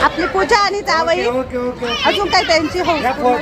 आपली पूजा आणि जावई अजून काय त्यांची हो हो.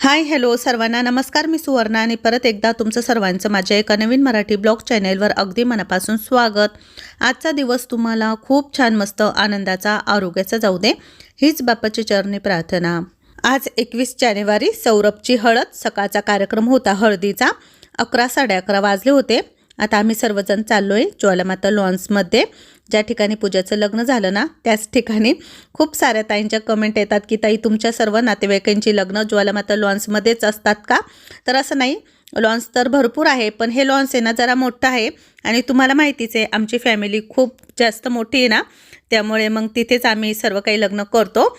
हाय हॅलो सर्वांना नमस्कार मी सुवर्णा आणि परत एकदा तुमचं सर्वांचं माझ्या एका नवीन मराठी ब्लॉग चॅनेलवर अगदी मनापासून स्वागत आजचा दिवस तुम्हाला खूप छान मस्त आनंदाचा आरोग्याचा जाऊ दे हीच बापाची चरणी प्रार्थना आज एकवीस जानेवारी सौरभची हळद सकाळचा कार्यक्रम होता हळदीचा अकरा साडे अकरा वाजले होते आता आम्ही सर्वजण चाललो आहे ज्वालामाता लॉन्समध्ये. ज्या ठिकाणी पूजाचं लग्न झालं ना त्याच ठिकाणी. खूप साऱ्या ताईंच्या कमेंट येतात की ताई तुमच्या सर्व नातेवाईकांची लग्न ज्वालामाता लॉन्समध्येच असतात का? तर असं नाही. लॉन्स तर भरपूर आहे पण हे लॉन्स आहे ना जरा मोठं आहे. आणि तुम्हाला माहितीच आहे आमची फॅमिली खूप जास्त मोठी आहे ना त्यामुळे मग तिथेच आम्ही सर्व काही लग्न करतो.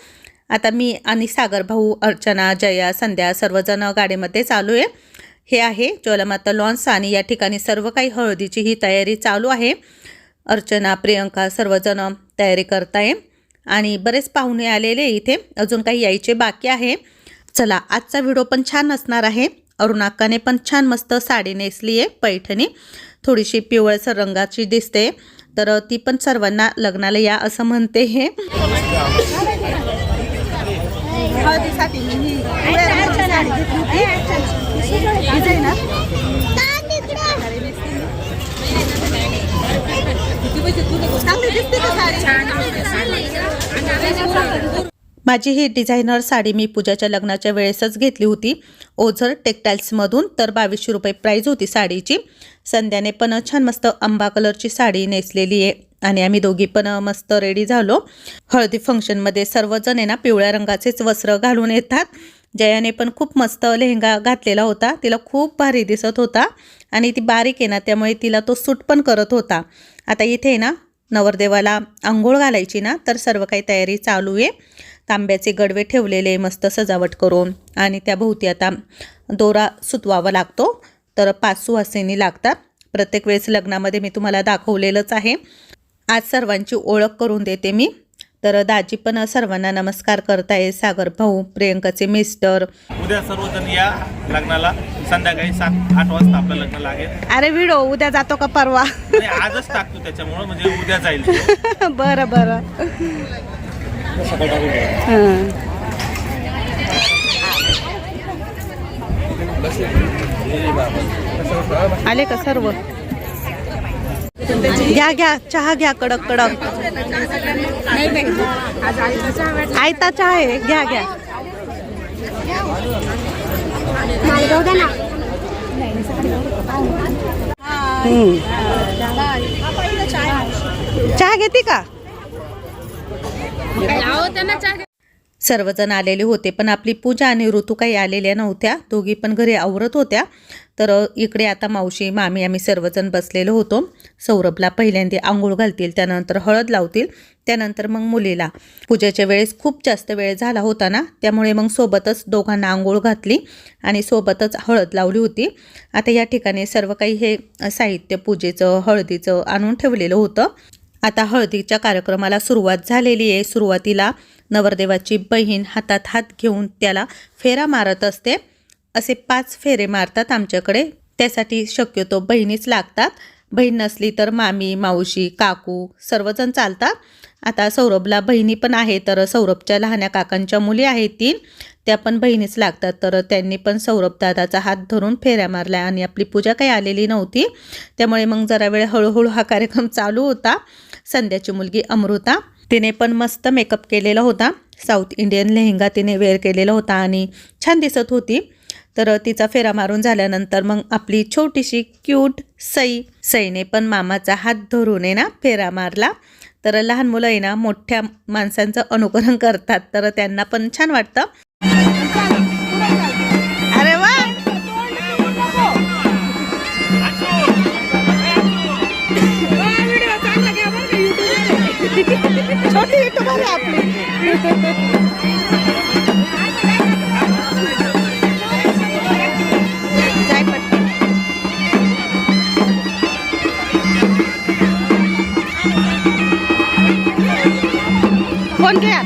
आता मी आणि सागर भाऊ अर्चना जया संध्या सर्वजण गाडीमध्ये चालू आहे. हे आहे. ज्वालामाता लॉन्स आणि या ठिकाणी सर्व काही हळदीची ही तयारी चालू आहे. अर्चना प्रियंका सर्वजण तयारी करताय. आणि बरेच पाहुणे आलेले इथे. अजून काही यायचे बाकी आहे. चला आजचा व्हिडिओ पण छान असणार आहे. अरुणाक्काने पण छान मस्त साडी नेसली आहे पैठणी. थोडीशी पिवळसर रंगाची दिसते. तर ती पण सर्वांना लग्नाला या असं म्हणते हे. हळदीसाठी मी ही पिवळ्या रंगाची साडी घेतली होती डिझाईन ना चांगली दिसते का साडी माझी ही डिझायनर साडी मी पूजाच्या लग्नाच्या वेळेसच घेतली होती. ओझर टेक्टाईल्समधून तर बावीसशे रुपये प्राईज होती साडीची. संध्याने पण छान मस्त आंबा कलरची साडी नेसलेली आहे आणि आम्ही दोघी पण मस्त रेडी झालो. हळदी फंक्शनमध्ये सर्वजण आहे ना पिवळ्या रंगाचेच वस्त्र घालून येतात. जयाने पण खूप मस्त लेहंगा घातलेला होता. तिला खूप भारी दिसत होता आणि ती बारीक आहे ना त्यामुळे तिला तो सूट पण करत होता. आता इथे आहे ना नवरदेवाला आंघोळ घालायची ना तर सर्व काही तयारी चालू आहे. तांब्याचे गडवे ठेवलेले मस्त सजावट करून. आणि त्याभोवती आता दोरा सुतवावा लागतो. तर पाच सुवासिनी लागतात. प्रत्येक वेळेस लग्नामध्ये मी तुम्हाला दाखवलेलंच आहे. आज सर्वांची ओळख करून देते मी. तर दाजी पण सर्वांना नमस्कार करताय. सागर भाऊ प्रियंकाचे मिस्टर. उद्या सर्वजण या लग्नाला. संध्याकाळी सात आठ वाजता आपलं लग्न लागेल. अरे व्हिडिओ उद्या जातो का परवा? आणि आजच टाकतो त्याच्यामुळं म्हणजे उद्या जाईल तो. बरं बरं. आले का सर्व? घ्या घ्या, चहा घ्या, कडक कडक. आयता चहा आहे, घ्या घ्या. हम्म. चहा घेते का? सर्वजण आलेले होते पण आपली पूजा आणि ऋतू काही आलेल्या नव्हत्या. दोघी पण घरी आवरत होत्या. तर इकडे आता मावशी मामी आम्ही सर्वजण बसलेलो होतो. सौरभला पहिल्यांदा आंघोळ घालतील त्यानंतर हळद लावतील त्यानंतर मग मुलीला. पूजेच्या वेळेस खूप जास्त वेळ झाला होता ना त्यामुळे मग सोबतच दोघांना आंघोळ घातली आणि सोबतच हळद लावली होती. आता या ठिकाणी सर्व काही हे साहित्य पूजेचं हळदीचं आणून ठेवलेलं होतं. आता हळदीच्या कार्यक्रमाला सुरुवात झालेली आहे. सुरुवातीला नवरदेवाची बहीण हातात हात घेऊन त्याला फेरा मारत असते. असे पाच फेरे मारतात आमच्याकडे. त्यासाठी शक्यतो बहिणीच लागतात. बहीण नसली तर मामी मावशी काकू सर्वजण चालतात. आता सौरभला बहिणी पण आहे तर सौरभच्या लहान्या काकांच्या मुली आहेत तीन. त्या पण बहिणीच लागतात तर त्यांनी पण सौरभ दादाचा हात धरून फेऱ्या मारल्या आणि आपली पूजा काही आलेली नव्हती. त्यामुळे मग जरा वेळ हळूहळू हा कार्यक्रम चालू होता. संध्याची मुलगी अमृता तिने पण मस्त मेकअप केलेला होता. साऊथ इंडियन लेहंगा तिने वेअर केलेला होता आणि छान दिसत होती. तर तिचा फेरा मारून झाल्यानंतर मग आपली छोटीशी क्यूट सई सईने पण मामाचा हात धरून आहे ना फेरा मारला. तर लहान मुलं आहे ना मोठ्या माणसांचं अनुकरण करतात. तर त्यांना पण छान वाटतं. छोटी युट्यूबर आपली. जाय फोन घ्या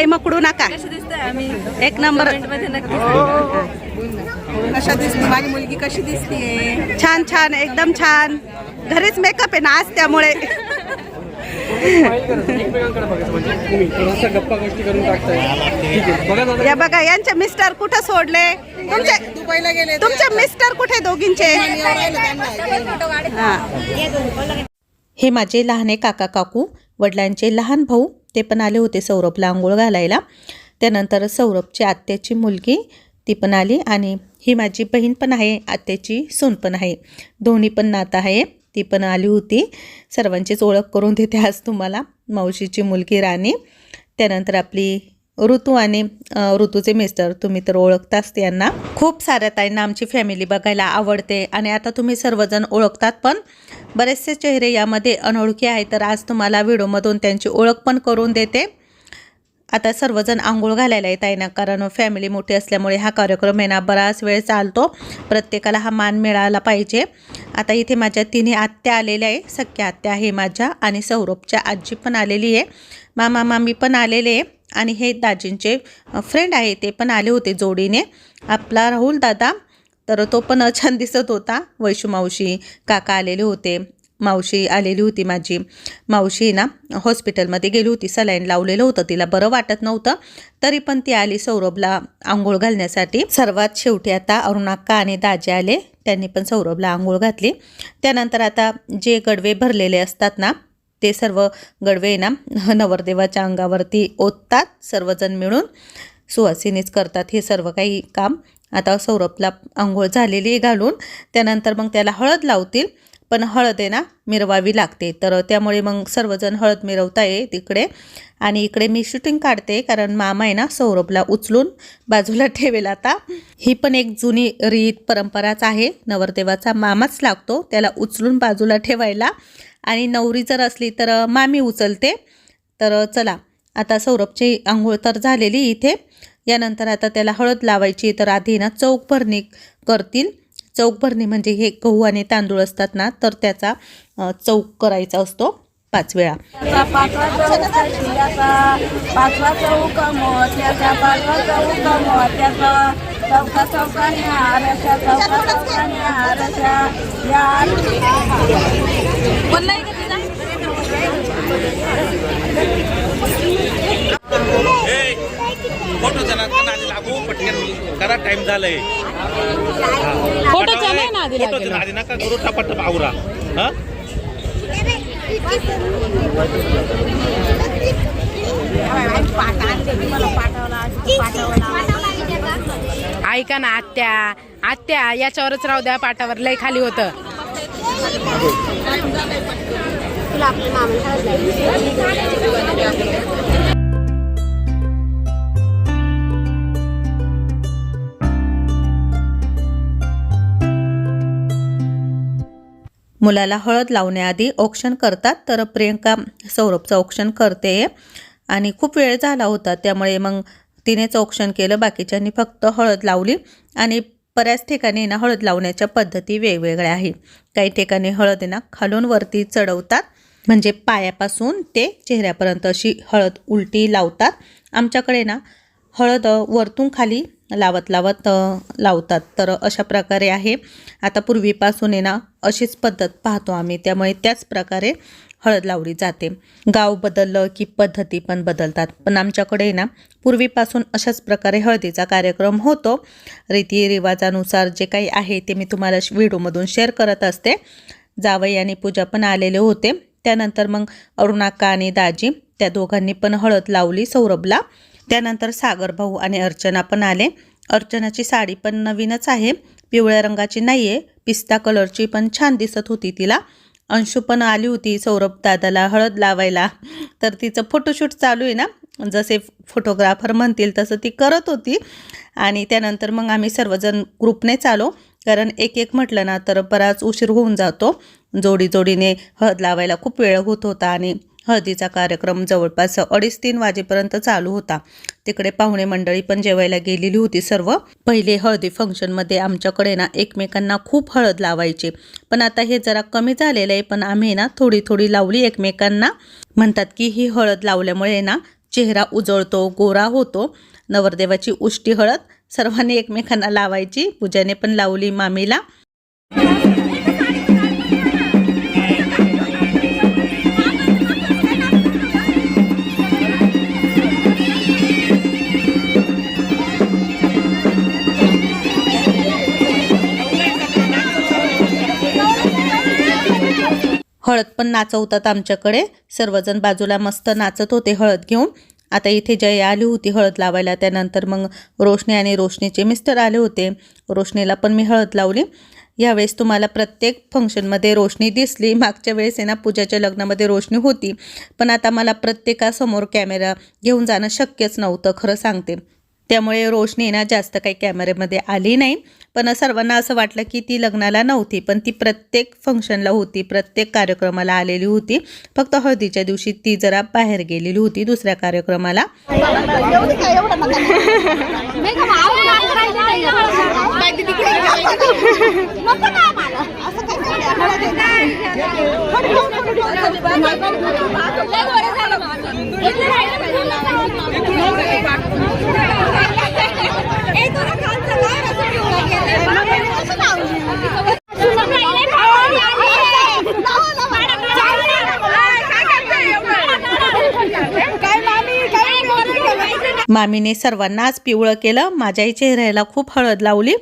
लय मकडू नका. एक नंबर. कशा दिसते? माझी मुलगी कशी दिसते? छान छान एकदम छान. घरीच मेकअप आहे ना आज त्यामुळे. म्हणजे या बघा यांचे मिस्टर कुठं सोडले? तुमचे दुबईला गेले तुमचे मिस्टर कुठे दोघींचे? हा. हे माझे लहाने काका काकू वडिलांचे लहान भाऊ ते पण आले होते सौरभला आंघोळ घालायला. त्यानंतर सौरभची आत्याची मुलगी ती पण आली आणि ही माझी बहीण पण आहे आत्याची सून पण आहे. दोन्ही पण नात आहे ती पण आली होती. सर्वांचीच ओळख करून देते आज तुम्हाला मावशीची मुलगी राणी. त्यानंतर आपली ऋतू आणि ऋतूचे मिस्टर तुम्ही तर ओळखताच त्यांना. खूप साऱ्या ताईंना आमची फॅमिली बघायला आवडते आणि आता तुम्ही सर्वजण ओळखतात पण बरेचसे चेहरे यामध्ये अनोळखी आहे तर आज तुम्हाला व्हिडिओमधून त्यांची ओळख पण करून देते. आता सर्वजण आंघोळ घालायला येत आहे ना कारण फॅमिली मोठी असल्यामुळे हा कार्यक्रम आहे ना बराच वेळ चालतो. प्रत्येकाला हा मान मिळाला पाहिजे. आता इथे माझ्या तिन्ही आत्या आलेल्या आहे. सख्या आत्या आहे माझ्या आणि सौरभच्या आजी पण आलेली आहे. मामा मामी पण आलेले आहे. आणि हे दाजींचे फ्रेंड आहे ते पण आले होते जोडीने. आपला राहुल दादा तर तो पण छान दिसत होता. वैशू मावशी काका आलेले होते. मावशी आलेली होती माझी. मावशी ना हॉस्पिटलमध्ये गेली होती सलाईन लावलेलं होतं तिला. बरं वाटत नव्हतं. तरी पण ती आली सौरभला आंघोळ घालण्यासाठी. सर्वात शेवटी आता अरुणाक्का आणि दाजी आले. त्यांनी पण सौरभला आंघोळ घातली. त्यानंतर आता जे गडवे भरलेले असतात ना ते सर्व गडवे ना नवरदेवाच्या अंगावरती ओततात सर्वजण मिळून. सुवासिनीच करतात हे सर्व काही काम. आता सौरभला आंघोळ झालेली घालून. त्यानंतर मग त्याला हळद लावतील. पण हळद आहे ना मिरवावी लागते. तर त्यामुळे मग सर्वजण हळद मिरवता मिरवताय तिकडे. आणि इकडे मी शूटिंग काढते कारण मामा आहे ना सौरभला उचलून बाजूला ठेवेल आता. ही पण एक जुनी रीत परंपराच आहे. नवरदेवाचा मामाच लागतो. त्याला उचलून बाजूला ठेवायला. आणि नवरी जर असली तर मामी उचलते. तर चला आता सौरभची आंघोळ तर झालेली इथे. यानंतर आता त्याला हळद लावायची तर आधी ना चौक भरणी करतील. चौक भरणी म्हणजे हे गहू आणि तांदूळ असतात ना तर त्याचा चौक करायचा असतो पाच वेळा. पाचवा चौका पाचवा चौका मोत्याचा पाचवा मोत्याचा चौका चौकाने आरशा चौका चौकाने आरशा या नादी लागू पटकन करा टाइम झालंय. नादी लागेल. नादी नका करू टपाटप आवरा. हा? ऐका ना आत्या आत्या याच्यावरच राहू द्या पाटावर लय खाली होतं. मुलाला हळद लावण्याआधी औक्षण करतात तर प्रियंका सौरभचं औक्षण करते. आणि खूप वेळ झाला होता त्यामुळे मग तिनेच औक्षण केलं बाकीच्यांनी फक्त हळद लावली. आणि बऱ्याच ठिकाणी ना हळद लावण्याच्या पद्धती वेगवेगळ्या आहे. काही ठिकाणी हळद ना खालून वरती चढवतात म्हणजे पायापासून ते चेहऱ्यापर्यंत अशी हळद उलटी लावतात. आमच्याकडे ना हळद वरतून खाली लावत लावत लावतात. तर अशा प्रकारे आहे. आता पूर्वीपासून आहे ना अशीच पद्धत पाहतो आम्ही. त्यामुळे त्याच प्रकारे हळद लावली जाते. गाव बदललं की पद्धती पण बदलतात. पण आमच्याकडे ना पूर्वीपासून अशाच प्रकारे हळदीचा कार्यक्रम होतो. रीतीरिवाजानुसार जे काही आहे ते मी तुम्हाला श- व्हिडिओमधून शेअर करत असते. जावई आणि पूजा पण आलेले होते. त्यानंतर मग अरुणाका आणि दाजी त्या दोघांनी पण हळद लावली सौरभला. त्यानंतर सागर भाऊ आणि अर्चना पण आले. अर्चनाची साडी पण नवीनच आहे. पिवळ्या रंगाची नाही आहे पिस्ता कलरची पण छान दिसत होती तिला. अंशू पण आली होती सौरभ दादाला हळद लावायला. तर तिचं फोटोशूट चालू आहे ना. जसे फोटोग्राफर म्हणतील तसं ती करत होती. आणि त्यानंतर मग आम्ही सर्वजण ग्रुपनेच आलो. कारण एक एक म्हटलं ना तर बराच उशीर होऊन जातो. जोडी जोडीने हळद लावायला खूप वेळ होत होता आणि हळदीचा कार्यक्रम जवळपास अडीच तीन वाजेपर्यंत चालू होता. तिकडे पाहुणे मंडळी पण जेवायला गेलेली होती सर्व. पहिले हळदी फंक्शनमध्ये आमच्याकडे ना एकमेकांना खूप हळद लावायची. पण आता हे जरा कमी झालेलं आहे पण आम्ही ना थोडी थोडी लावली एकमेकांना. म्हणतात की ही हळद लावल्यामुळे ना चेहरा उजळतो गोरा होतो. नवरदेवाची उष्टी हळद सर्वांनी एकमेकांना लावायची. पूजाने पण लावली मामीला. हळद पण नाचवतात आमच्याकडे. सर्वजण बाजूला मस्त नाचत होते हळद घेऊन. आता इथे जया आली होती हळद लावायला. त्यानंतर मग रोशनी आणि रोशनीचे मिस्टर आले होते. रोशनीला पण मी हळद लावली. यावेळेस तुम्हाला प्रत्येक फंक्शनमध्ये रोशनी दिसली. मागच्या वेळेस आहे ना पूजाच्या लग्नामध्ये रोशनी होती. पण आता मला प्रत्येकासमोर कॅमेरा घेऊन जाणं शक्यच नव्हतं खरं सांगते. त्यामुळे रोशनी ना जास्त काही कॅमेऱ्यामध्ये आली नाही. पण सर्वांना असं वाटलं की ती लग्नाला नव्हती पण ती प्रत्येक फंक्शनला होती प्रत्येक कार्यक्रमाला आलेली होती. फक्त हळदीच्या दिवशी ती जरा बाहेर गेलेली होती दुसऱ्या कार्यक्रमाला. मामीने सर्वांना आज पिवळं केलं. माझ्याही चेहऱ्याला खूप हळद लावली.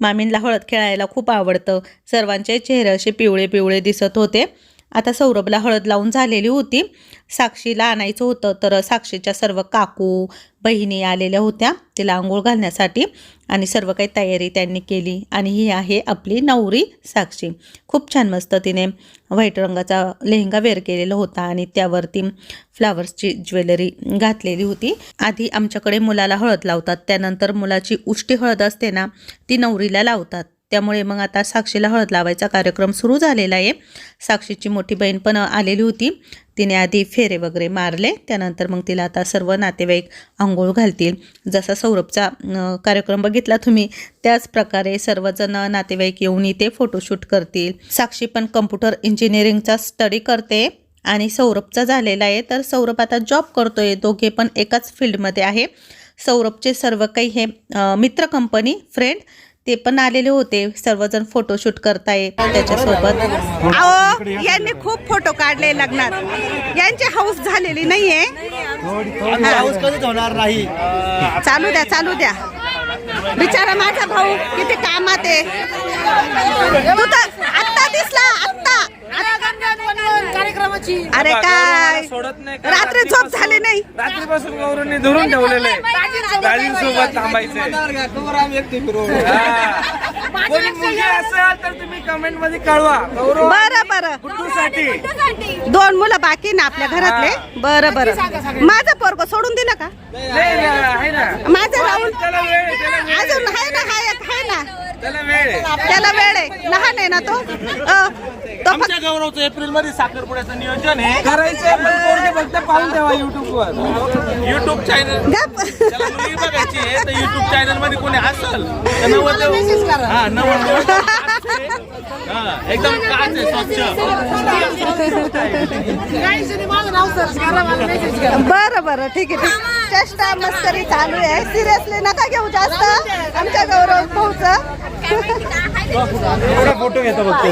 मामींला हळद खेळायला खूप आवडतं. सर्वांचे चेहरे असे पिवळे पिवळे दिसत होते. आता सौरभला हळद लावून झालेली होती. साक्षीला आणायचं होतं तर साक्षीच्या सर्व काकू बहिणी आलेल्या होत्या. तिला आंघोळ घालण्यासाठी आणि सर्व काही तयारी त्यांनी केली. आणि ही आहे आपली नवरी साक्षी. खूप छान मस्त तिने व्हाईट रंगाचा लेहंगा वेअर केलेला होता आणि त्यावरती फ्लावर्सची ज्वेलरी घातलेली होती. आधी आमच्याकडे मुलाला हळद लावतात. त्यानंतर मुलाची उष्टी हळद असते ना ती नवरीला लावतात. त्यामुळे मग आता साक्षीला हळद लावायचा कार्यक्रम सुरू झालेला आहे. साक्षीची मोठी बहीण पण आलेली होती. तिने आधी फेरे वगैरे मारले. त्यानंतर मग तिला आता सर्व नातेवाईक आंघोळ घालतील. जसा सौरभचा कार्यक्रम बघितला तुम्ही त्याच प्रकारे सर्वजण नातेवाईक येऊन इथे फोटोशूट करतील. साक्षी पण कम्प्युटर इंजिनिअरिंगचा स्टडी करते आणि सौरभचा झालेला आहे. तर सौरभ आता जॉब करतोय. दोघे पण एकाच फील्डमध्ये आहे. सौरभचे सर्व काही हे मित्र कंपनी फ्रेंड ते पण आलेले होते. सर्वजण फोटोशूट करताय त्याच्यासोबत. अहो यांनी खूप फोटो काढले लग्नात. यांची हाऊस झालेली नाहीये. कधीच होणार नाही चालू द्या चालू द्या. बिचारा माझा भाऊ किती कामात आहे. तू तर आत्ता दिसला आत्ता. कार्यक्रमाची अरे काय? सोडत नाही रात्री झोप झाली नाही. रात्रीपासून गौरवनी धरून ठेवलेले हा. कोणी मुलगी असेल तर तुम्ही कमेंटमध्ये कळवा. गौरव बरं बरं. गुड्डूसाठी. दोन मुलं बाकी ना आपल्या घरातले. बरं बरं. माझं पोरग सोडून दिलं का? नाही ना, आहे ना. माझं राहुल त्याला वेळ आहे त्याला वेळ आहे. अजून आहे ना हाय आहे ना. त्याला वेळ आहे. त्याला वेळ आहे. लहान आहे ना तो? अ, तो फक्त आमच्या गौरवचं एप्रिलमध्ये साखरपुड्याचं नियोजन आहे. करायचंय पण पोरगे फक्त पाहून ठेवा युट्यूब वर. युट्यूब चॅनल गप. त्याला मुलगी बघायची आहे तर युट्यूब चॅनलमध्ये कोणी असेल तर नव्वद हा नव्वद हा एकदम काच आहे स्वच्छ. बरं बरं ठीक आहे. ठीक चेष्टा मस्करी चालू आहे. सिरियसली नका घेऊ जास्त. आमच्या गौरव भाऊचं. फोटो घेतो बघतो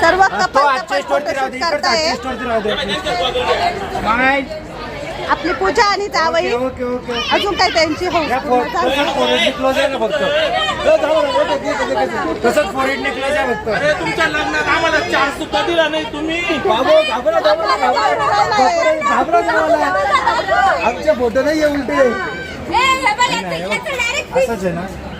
सर्व तो कपल आजच्या कपल स्टोरती राहू फोटोशूट दे इकडचा करताय. आजच्या स्टोरती राहू दे. आपली पूजा आणि जावई. ओके ओके अजून काय त्यांची या फो- तसंच फोरेडने क्लोज आहे. ना फक्त. ए, जाऊ ना, ओके, ठीक आहे, ठीक आहे. तसंच फोरेडने क्लोज आहे फक्त. अरे तुमच्या लग्नात आम्हाला चार सुद्धा दिला नाही तुम्ही. बाबू घाबरा घाबरा घाबरा. घाबरा तुम्हाला आमचे फोटो नाही आहे उलटे. असंच आहे ना.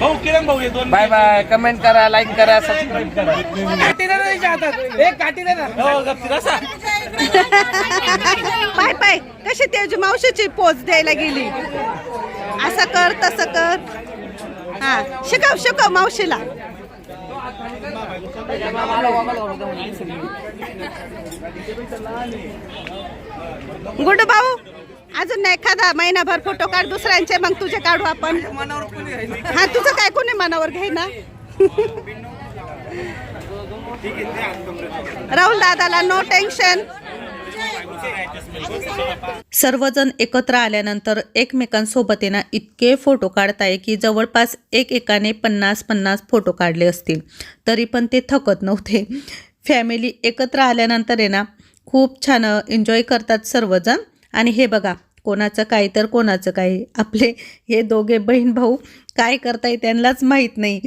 भाऊ किरण भाऊ हे दोन बाय बाय कमेंट करा लाईक करा सबस्क्राईब करा. हो, गप्ती बसा. पाय पाय कशी त्याची मावशीची पोच द्यायला गेली? असं कर तसं कर. हा शिकव शिकव मावशीला. गुड भाऊ अजून एखादा महिनाभर फोटो काढ दुसऱ्यांचे मग तुझे काढू आपण. हा तुझं काय कोणी मनावर घे ना? राहुल दादाला नो टेन्शन सर्वजण एकत्र आल्यानंतर एकमेकांसोबत येणं इतके फोटो काढताय की जवळपास एक एकाने पन्नास पन्नास फोटो काढले असतील. तरी पण ते थकत नव्हते. फॅमिली एकत्र आल्यानंतर आहे ना खूप छान एन्जॉय करतात सर्वजण. आणि हे बघा कोणाचं काय तर कोणाचं काय. आपले हे दोघे बहीण भाऊ काय करताय त्यांनाच माहीत नाही.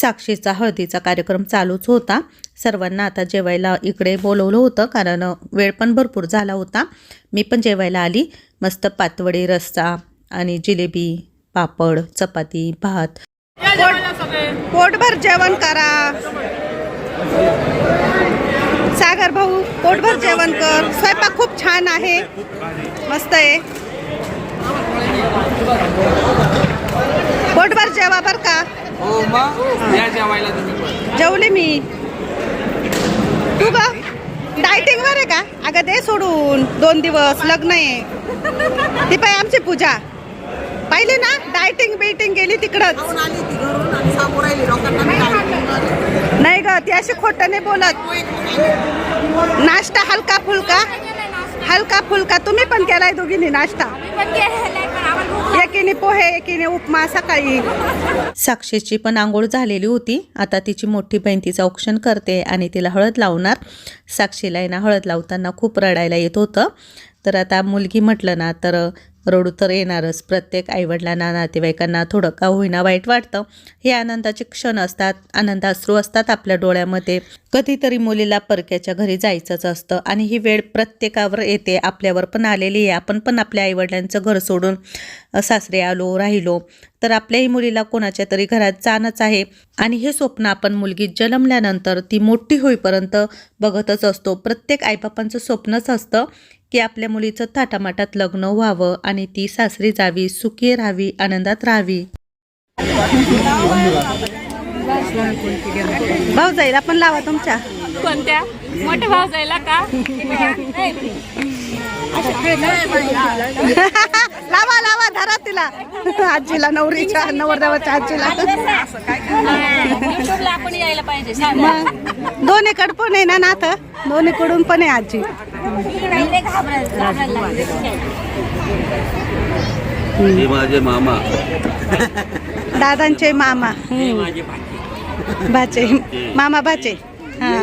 साक्षीचा हळदीचा कार्यक्रम चालूच होता. सर्वांना आता जेवायला इकडे बोलवलं होतं कारण वेळ पण भरपूर झाला होता. मी पण जेवायला आली. मस्त पातवडी रस्सा आणि जिलेबी पापड चपाती भात. पोटभर जेवण करा. सागर भाऊ पोटभर जेवण कर. स्वयंपाक खूप छान आहे. मस्त आहे. पोटभर जेवा बर का. हो मग? या जेवायला तुम्ही जेवले मी. तू ग? डायटिंग वर आहे का? अगं दे सोडून. दोन दिवस लग्न आहे. ती पाय आमची पूजा. पाहिले ना? डायटिंग बिटिंग गेली तिकडच. आली ती घरून आणि समोर राहिली. लोकांना मी आली. नाही ग ती अशी खोटं नाही बोलत. नाश्ता हलका फुलका? हलका फुलका. तुम्ही पण केलाय दोघींनी नाश्ता. एकीने पोहे एकीने उपमा सकाळी. साक्षीची पण आंघोळ झालेली होती. आता तिची मोठी बहीण तिचं औक्षण करते आणि तिला हळद लावणार. साक्षीला आहे ना हळद लावताना खूप रडायला येत होतं. तर आता मुलगी म्हटलं ना तर रडू तर येणारच. प्रत्येक आईवडिलांना नातेवाईकांना थोडं का होईना वाईट वाटतं. हे आनंदाचे क्षण असतात. आनंदाश्रू असतात आपल्या डोळ्यामध्ये. कधीतरी मुलीला परक्याच्या घरी जायचंच असतं आणि ही वेळ प्रत्येकावर येते. आपल्यावर पण आलेली आहे. आपण पण आपल्या आईवडिलांचं घर सोडून सासरे आलो राहिलो तर आपल्याही मुलीला कोणाच्या तरी घरात जाणंच आहे. आणि हे स्वप्न आपण मुलगी जन्मल्यानंतर ती मोठी होईपर्यंत बघतच असतो. प्रत्येक आईबापांचं स्वप्नच असतं. की आपल्या मुलीचं थाटामाटात लग्न व्हावं आणि ती सासरी जावी सुखी राहावी आनंदात राहावी. भाऊ जाईल आपण लावा तुमच्या. कोणत्या? मोठ्या भाऊ जायला का? लावा लावा धरा तिला. आजीला नवरीच्या नवरदेवाच्या आजीला. आपण यायला पाहिजे सांग. मग दोन्हीकडे पण आहे ना नातं? दोन्हीकडून पण आहे आजी. हे माझे मामा. दादांचे मामा. बाचे मामा बाचे हा.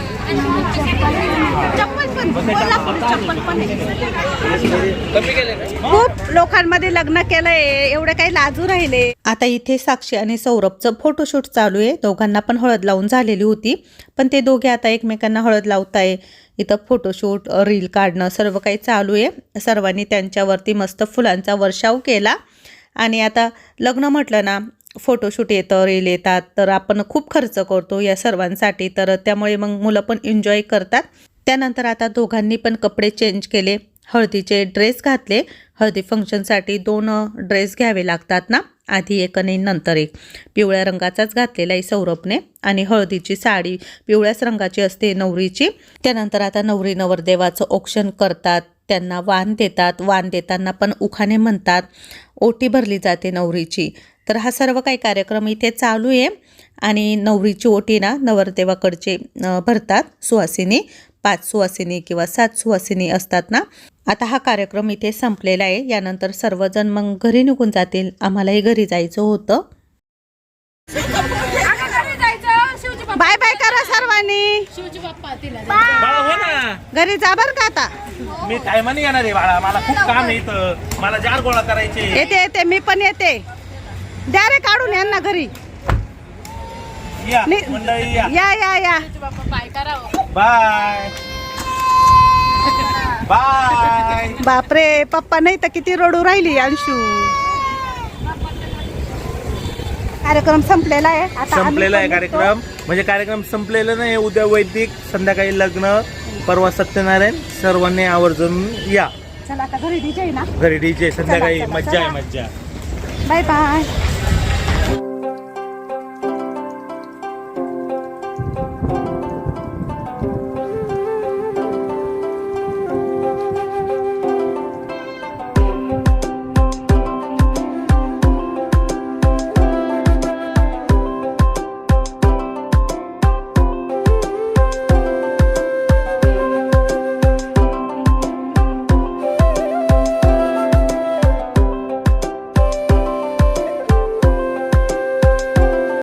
चप्पल पण चप्पल पण आहे. खूप लोकांमध्ये लग्न केलंय एवढे काही लाजू राहिले. आता इथे साक्षी आणि सौरभचं फोटोशूट चालू आहे. दोघांना पण हळद लावून झालेली होती. पण ते दोघे आता एकमेकांना हळद लावताय. इथं फोटोशूट रील काढणं सर्व काही चालू आहे. सर्वांनी त्यांच्यावरती मस्त फुलांचा वर्षाव केला. आणि आता लग्न म्हटलं ना फोटोशूट येतं रील येतात तर आपण खूप खर्च करतो या सर्वांसाठी. तर त्यामुळे मग मुलं पण एन्जॉय करतात. त्यानंतर आता दोघांनी पण कपडे चेंज केले. हळदीचे ड्रेस घातले. हळदी फंक्शनसाठी दोन ड्रेस घ्यावे लागतात ना? आधी एक आणि नंतर एक. पिवळ्या रंगाचाच घातलेला आहे सौरभने. आणि हळदीची साडी पिवळ्याच रंगाची असते नवरीची. त्यानंतर आता नवरी नवरदेवाचं औक्षण करतात. त्यांना वाण देतात. वाण देताना पण उखाणे म्हणतात. ओटी भरली जाते नवरीची. तर हा सर्व काही कार्यक्रम इथे चालू आहे. आणि नवरीची ओटी ना नवरदेवाकडचे भरतात. सुहासिनी पाच सुवासिनी किंवा सात सुवासिनी असतात ना. आता हा कार्यक्रम इथे संपलेला आहे. यानंतर सर्वजण मग घरी निघून जातील. आम्हालाही घरी जायचं होतं. बाय बाय करा सर्वांनी. बाळा हो ना. घरी जा बर का आता. मी टायमाने येणार आहे बाळा. मला खूप काम इथं. मला जार गोळा करायचे येते येते. मी पण येते. द्या रे काढून यांना घरी. या नि- मंडळी या. या या या. बाय. बाय. बापरे पप्पा नाही तर किती रडू राहिली अंशू. कार्यक्रम संपलेला आहे. आता आम्ही संपलेला आहे पण निघतो. कार्यक्रम. म्हणजे कार्यक्रम संपलेला नाही उद्या वैदिक संध्याकाळी लग्न परवा सत्यनारायण सर्वांनी आवर्जून या. चला आता घरी डीजे ना. घरी डीजे संध्याकाळी चला, चला, मज्जा आहे चला. मज्जा. Bye bye